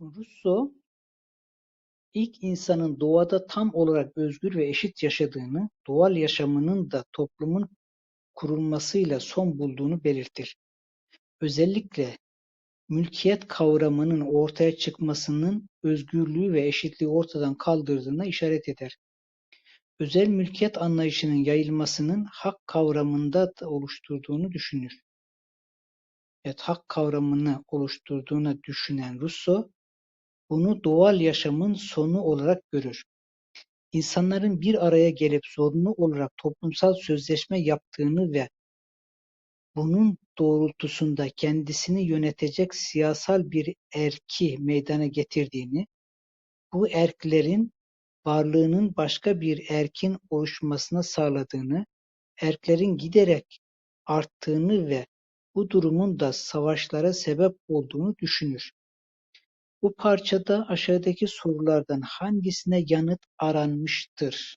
Rousseau, ilk insanın doğada tam olarak özgür ve eşit yaşadığını, doğal yaşamının da toplumun kurulmasıyla son bulduğunu belirtir. Özellikle mülkiyet kavramının ortaya çıkmasının özgürlüğü ve eşitliği ortadan kaldırdığına işaret eder. Özel mülkiyet anlayışının yayılmasının hak kavramında da oluşturduğunu düşünür. Evet, hak kavramını oluşturduğunu düşünen Rousseau, bunu doğal yaşamın sonu olarak görür. İnsanların bir araya gelip zorunlu olarak toplumsal sözleşme yaptığını ve bunun doğrultusunda kendisini yönetecek siyasal bir erki meydana getirdiğini, bu erklerin varlığının başka bir erkin oluşmasına sağladığını, erklerin giderek arttığını ve bu durumun da savaşlara sebep olduğunu düşünür. Bu parçada aşağıdaki sorulardan hangisine yanıt aranmıştır?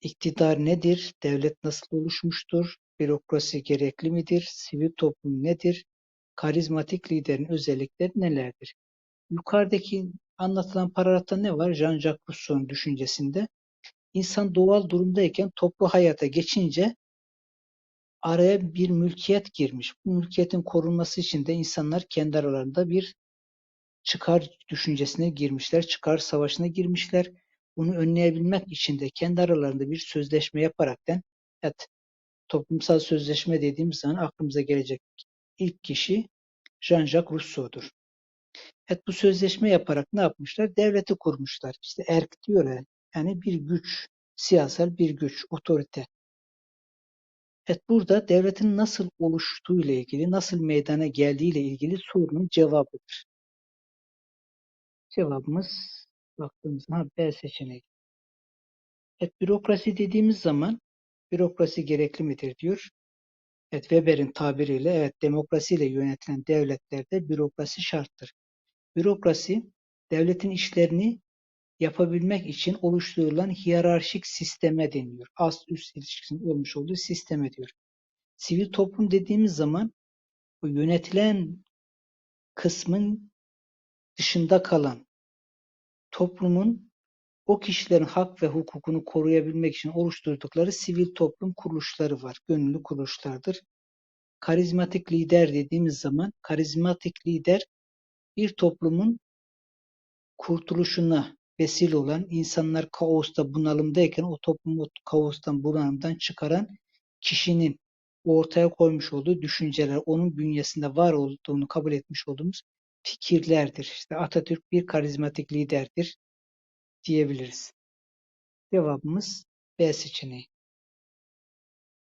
İktidar nedir? Devlet nasıl oluşmuştur? Bürokrasi gerekli midir? Sivil toplum nedir? Karizmatik liderin özellikleri nelerdir? Yukarıdaki anlatılan paragrafta ne var? Jean-Jacques Rousseau'nun düşüncesinde insan doğal durumdayken toplu hayata geçince araya bir mülkiyet girmiş. Bu mülkiyetin korunması için de insanlar kendi aralarında bir çıkar düşüncesine girmişler, çıkar savaşına girmişler. Bunu önleyebilmek için de kendi aralarında bir sözleşme yaparakten evet, toplumsal sözleşme dediğimiz zaman aklımıza gelecek ilk kişi Jean-Jacques Rousseau'dur. Evet bu sözleşme yaparak ne yapmışlar? Devleti kurmuşlar. İşte erk diyor ya, yani bir güç, siyasal bir güç, otorite. Evet burada devletin nasıl oluştuğu ile ilgili, nasıl meydana geldiği ile ilgili sorunun cevabıdır. Cevabımız baktığımız zaman B seçeneği. Evet, bürokrasi dediğimiz zaman bürokrasi gerekli midir diyor. Evet, Weber'in tabiriyle evet demokrasiyle yönetilen devletlerde bürokrasi şarttır. Bürokrasi devletin işlerini yapabilmek için oluşturulan hiyerarşik sisteme deniyor. Ast üst ilişkisinin olmuş olduğu sisteme diyor. Sivil toplum dediğimiz zaman bu yönetilen kısmın dışında kalan toplumun o kişilerin hak ve hukukunu koruyabilmek için oluşturdukları sivil toplum kuruluşları var. Gönüllü kuruluşlardır. Karizmatik lider dediğimiz zaman karizmatik lider bir toplumun kurtuluşuna vesile olan insanlar kaosta bunalımdayken o toplumu kaostan bunalımdan çıkaran kişinin ortaya koymuş olduğu düşünceler, onun bünyesinde var olduğunu kabul etmiş olduğumuz fikirlerdir. İşte Atatürk bir karizmatik liderdir diyebiliriz. Cevabımız B seçeneği.